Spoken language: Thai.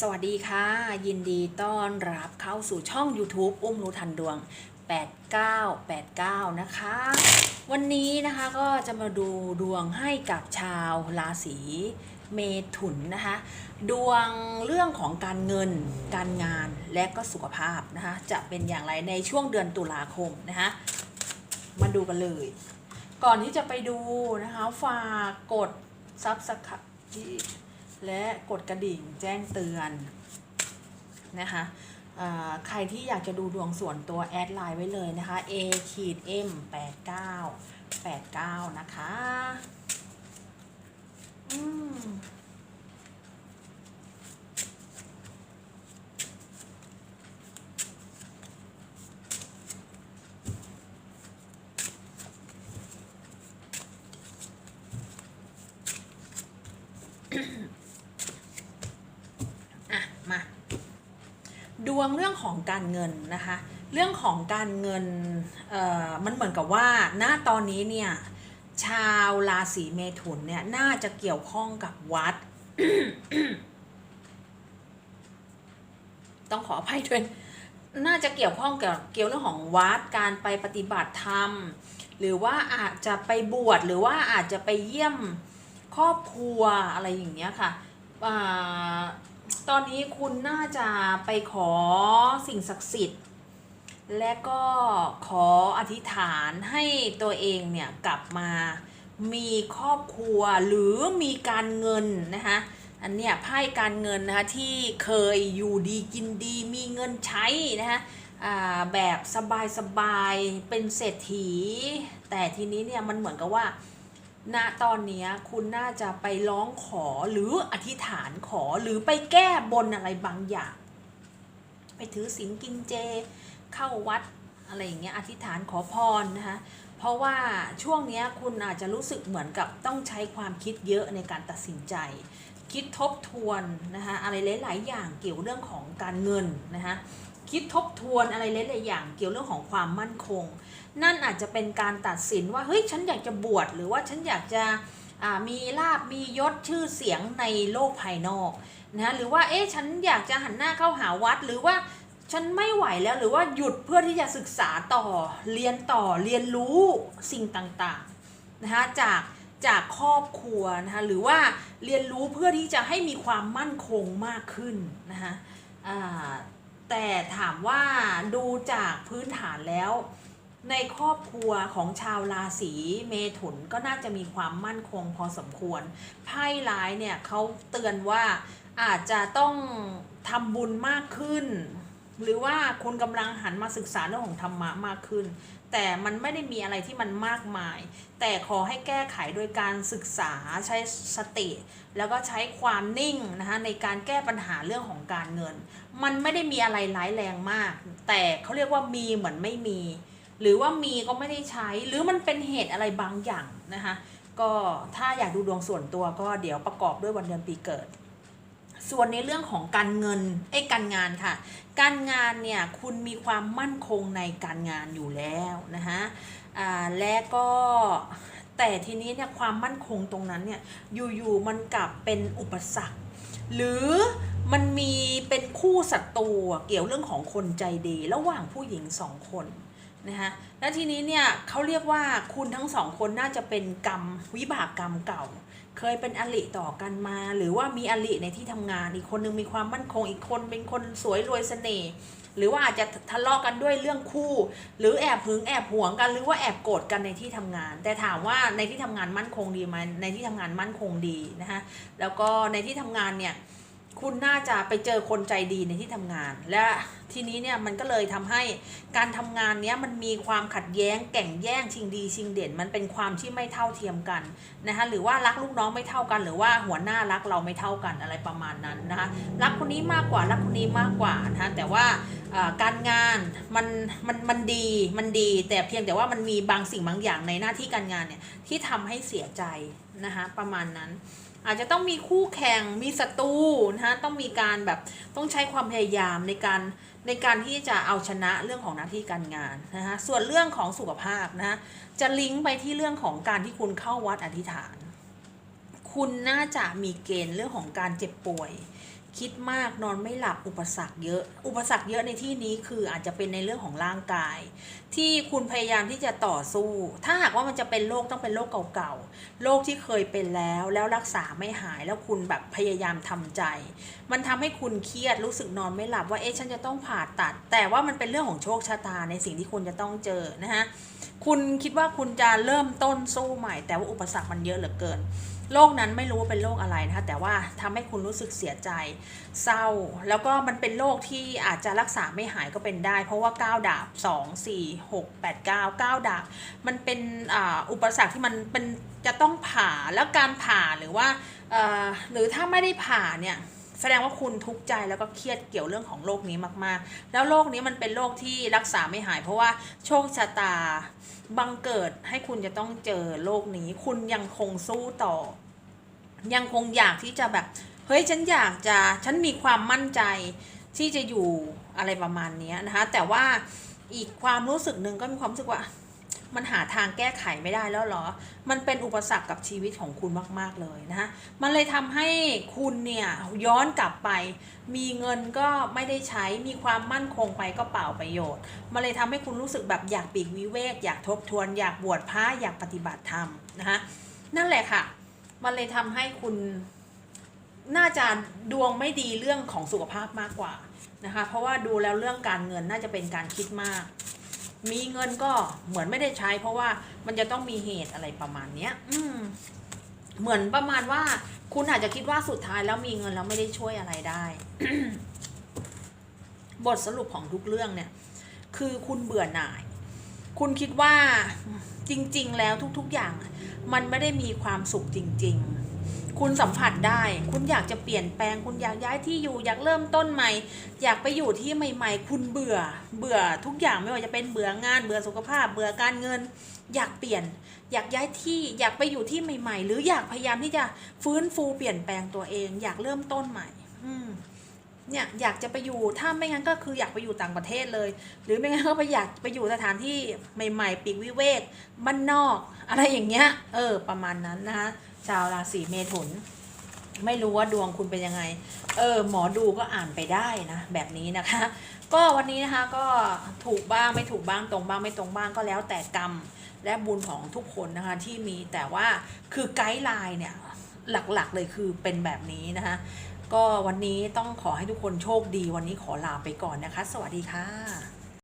สวัสดีค่ะ ยินดีต้อนรับเข้าสู่ช่อง YouTube อุ้มรู้ทันดวง 8989 นะคะ วันนี้นะคะก็จะมาดูดวงให้กับชาวราศีเมถุนนะคะ ดวงเรื่องของการเงิน การงานและก็สุขภาพนะคะ จะเป็นอย่างไรในช่วงเดือนตุลาคมนะคะ มาดูกันเลย ก่อนที่จะไปดูนะคะ ฝากกดซับสไครต์ และกดกระดิ่งแจ้งเตือนนะคะใครที่อยากจะดูดวงส่วนตัวแอดไลน์ไว้เลยนะคะ a ขีด m 8 9 8 9 นะคะ อืม วงเรื่องของการเงินนะคะ เรื่องของการเงินเอ่อมันเหมือนกับว่าณตอนนี้เนี่ยชาวราศีเมถุนเนี่ยน่าจะเกี่ยวข้องกับวัด ต้องขออภัยด้วยน่าจะเกี่ยวข้องกับเกี่ยวเรื่องของวัดการไปปฏิบัติธรรม หรือว่าอาจจะไปบวชหรือว่าอาจจะไปเยี่ยมครอบครัวอะไรอย่างเงี้ยค่ะอ่า ตอนนี้คุณน่าจะไปขอสิ่งศักดิ์สิทธิ์ และก็ขออธิษฐานให้ตัวเองเนี่ยกลับมามีครอบครัวหรือมีการเงินนะคะอันเนี้ยไพ่การเงินนะคะที่เคยอยู่ดีกินดีมีเงินใช้นะคะอ่าแบบสบายๆเป็นเศรษฐี แต่ทีนี้เนี่ยมันเหมือนกับว่า ณตอนนี้คุณน่าจะไปร้องขอหรืออธิษฐานขอหรือไปแก้บนอะไรบางอย่าง ไปถือศีลกินเจ เข้าวัดอะไรอย่างเงี้ยอธิษฐานขอพรนะคะเพราะว่าช่วงนี้คุณอาจจะรู้สึกเหมือนกับต้องใช้ความคิดเยอะในการตัดสินใจ คิดทบทวนนะคะอะไรหลาย ๆ อย่างเกี่ยวเรื่องของการเงินนะคะ คิดทบทวนอะไรหลายๆอย่าง เกี่ยวเรื่องของความมั่นคง นั่นอาจจะเป็นการตัดสินว่าเฮ้ยฉันอยากจะบวชหรือว่าฉันอยากจะมีลาบมียศชื่อเสียงในโลกภายนอกนะหรือว่าเอ๊ะฉันอยากจะหันหน้าเข้าหาวัดหรือว่าฉันไม่ไหวแล้วหรือว่าหยุดเพื่อที่จะศึกษาต่อเรียนต่อเรียนรู้สิ่งต่างๆนะคะจากจากครอบครัวนะคะหรือว่าเรียนรู้เพื่อที่จะให้มีความมั่นคงมากขึ้นนะคะ แต่ถามว่าดูจากพื้นฐานแล้ว ในครอบครัวของชาวราศีเมถุนก็น่าจะมีความมั่นคงพอสมควร ไพ่ร้ายเนี่ยเขาเตือนว่าอาจจะต้องทำบุญมากขึ้น หรือว่าคุณกำลังหันมาศึกษาเรื่องของธรรมะมากขึ้น แต่มันไม่ได้มีอะไรที่มันมากมาย แต่ขอให้แก้ไขโดยการศึกษาใช้สติ แล้วก็ใช้ความนิ่งนะคะในการแก้ปัญหาเรื่องของการเงิน มันไม่ได้มีอะไรร้ายแรงมาก แต่เขาเรียกว่ามีเหมือนไม่มี หรือว่ามีก็ไม่ได้ใช้ หรือมันเป็นเหตุอะไรบางอย่างนะคะก็ถ้าอยากดูดวงส่วนตัวก็เดี๋ยวประกอบด้วยวันเดือนปีเกิด ส่วนในเรื่องของการเงินไอ้การงานค่ะ การงานเนี่ยคุณมีความมั่นคงในการงานอยู่แล้วนะคะอ่าและก็แต่ทีนี้เนี่ยความมั่นคงตรงนั้นเนี่ยอยู่ๆมันกลับเป็นอุปสรรค หรือมันมีเป็นคู่ศัตรูเกี่ยวเรื่องของคนใจดี ระหว่างผู้หญิงสองคน นะคะและทีนี้เนี่ยเขาเรียกว่าคุณทั้งสองคนน่าจะเป็นกรรมวิบากกรรมเก่า เคยเป็นอริต่อกันมา หรือว่ามีอริในที่ทำงานอีกคนนึงมีความมั่นคงอีกคนเป็นคนสวยรวยเสน่ห์หรือว่าอาจจะทะเลาะกันด้วยเรื่องคู่ หรือแอบหึงแอบหวงกันหรือว่าแอบโกรธกันในที่ทำงาน แต่ถามว่าในที่ทำงานมั่นคงดีไหมในที่ทำงานมั่นคงดีนะคะแล้วก็ในที่ทำงานเนี่ย คุณน่าจะไปเจอคนใจดีในที่ทำงาน และทีนี้เนี่ยมันก็เลยทำให้การทำงานเนี้ยมันมีความขัดแย้งแก่งแย่งชิงดีชิงเด่น มันเป็นความที่ไม่เท่าเทียมกันนะคะหรือว่ารักลูกน้องไม่เท่ากัน หรือว่าหัวหน้ารักเราไม่เท่ากันอะไรประมาณนั้นนะคะรักคนนี้มากกว่ารักคนนี้มากกว่านะคะแต่ว่า การงานมันมันมันดีมันดี แต่เพียงแต่ว่ามันมีบางสิ่งบางอย่างในหน้าที่การงานเนี่ยที่ทำให้เสียใจนะคะประมาณนั้น อาจจะต้องมีคู่แข่งมีศัตรูนะคะต้องมีการแบบต้องใช้ความพยายามในการในการที่จะเอาชนะเรื่องของหน้าที่การงานนะคะส่วนเรื่องของสุขภาพนะะจะลิงก์ไปที่เรื่องของการที่คุณเข้าวัดอธิษฐาน คุณน่าจะมีเกณฑ์เรื่องของการเจ็บป่วย คิดมากนอนไม่หลับอุปสรรคเยอะ อุปสรรคเยอะในที่นี้คืออาจจะเป็นในเรื่องของร่างกาย ที่คุณพยายามที่จะต่อสู้ ถ้าหากว่ามันจะเป็นโรคต้องเป็นโรคเก่าๆโรคที่เคยเป็นแล้วแล้วรักษาไม่หายแล้วคุณแบบพยายามทำใจ มันทำให้คุณเครียดรู้สึกนอนไม่หลับว่าเอ๊ะฉันจะต้องผ่าตัด แต่ว่ามันเป็นเรื่องของโชคชะตาในสิ่งที่คุณจะต้องเจอนะฮะคุณคิดว่าคุณจะเริ่มต้นสู้ใหม่ แต่ว่าอุปสรรคมันเยอะเหลือเกิน โรคนั้นไม่รู้ว่าเป็นโรคอะไรนะคะแต่ว่าทำให้คุณรู้สึกเสียใจเศร้า แล้วก็มันเป็นโรคที่อาจจะรักษาไม่หายก็เป็นได้ เพราะว่า 9 ดาบ 2 4 6 8 9 9 ดาบ มันเป็นอ,อุปสรรคที่มันเป็นจะต้องผ่าแล้วการผ่าหรือว่าหรือถ้าไม่ได้ผ่าเนี่ย แสดงว่าคุณทุกข์ใจแล้วก็เครียดเกี่ยวเรื่องของโรคนี้มากๆ แล้วโรคนี้มันเป็นโรคที่รักษาไม่หาย เพราะว่าโชคชะตาบังเกิดให้คุณจะต้องเจอโรคนี้ คุณยังคงสู้ต่อ ยังคงอยากที่จะแบบเฮ้ยฉันอยากจะฉันมีความมั่นใจที่จะอยู่อะไรประมาณนี้นะคะแต่ว่าอีกความรู้สึกหนึ่งก็มีความรู้สึกว่า มันหาทางแก้ไขไม่ได้แล้วเหรอ มันเป็นอุปสรรคกับชีวิตของคุณมาก ๆ เลยนะมันเลยทำให้คุณเนี่ยย้อนกลับไป มีเงินก็ไม่ได้ใช้ มีความมั่นคงไปก็เปล่าประโยชน์ มันเลยทำให้คุณรู้สึกแบบอยากปีกวิเวก อยากทบทวน อยากบวชพระ อยากปฏิบัติธรรมนะคะนั่นแหละค่ะ มันเลยทำให้คุณน่าจะดวงไม่ดีเรื่องของสุขภาพมากกว่านะคะ เพราะว่าดูแล้วเรื่องการเงินน่าจะเป็นการคิดมาก มีเงินก็เหมือนไม่ได้ใช้ เพราะว่ามันจะต้องมีเหตุอะไรประมาณเนี้ย อืม เหมือนประมาณว่า คุณอาจจะคิดว่าสุดท้ายแล้วมีเงินแล้วไม่ได้ช่วยอะไรได้ บทสรุปของทุกเรื่องเนี่ย คือคุณเบื่อหน่าย คุณคิดว่าจริง ๆ แล้วทุก ๆ อย่าง มันไม่ได้มีความสุขจริง ๆ คุณสัมผัสได้ คุณอยากจะเปลี่ยนแปลง คุณอยากย้ายที่อยู่ อยากเริ่มต้นใหม่ อยากไปอยู่ที่ใหม่ ๆ คุณเบื่อ เบื่อทุกอย่างไม่ว่าจะเป็นเบื่องาน เบื่อสุขภาพ เบื่อการเงิน อยากเปลี่ยน อยากย้ายที่ อยากไปอยู่ที่ใหม่ ๆ หรืออยากพยายามที่จะฟื้นฟูเปลี่ยนแปลงตัวเอง อยากเริ่มต้นใหม่ อืมเนี่ยอยากจะไปอยู่ถ้าไม่งั้นก็คืออยากไปอยู่ต่างประเทศเลย หรือไม่งั้นก็ไปอยากไปอยู่สถานที่ใหม่ ๆ ปีกวิเวกบ้านนอก อะไรอย่างเงี้ย เออ ประมาณนั้นนะคะ ชาวราศีเมถุน ไม่รู้ว่าดวงคุณเป็นยังไง เออ หมอดูก็อ่านไปได้นะ แบบนี้นะคะ ก็วันนี้นะคะก็ถูกบ้างไม่ถูกบ้างตรงบ้างไม่ตรงบ้างก็แล้วแต่กรรมและบุญของทุกคนนะคะที่มีแต่ว่าคือไกด์ไลน์เนี่ยหลักๆเลยคือเป็นแบบนี้นะคะก็วันนี้ต้องขอให้ทุกคนโชคดีวันนี้ขอลาไปก่อนนะคะ สวัสดีค่ะ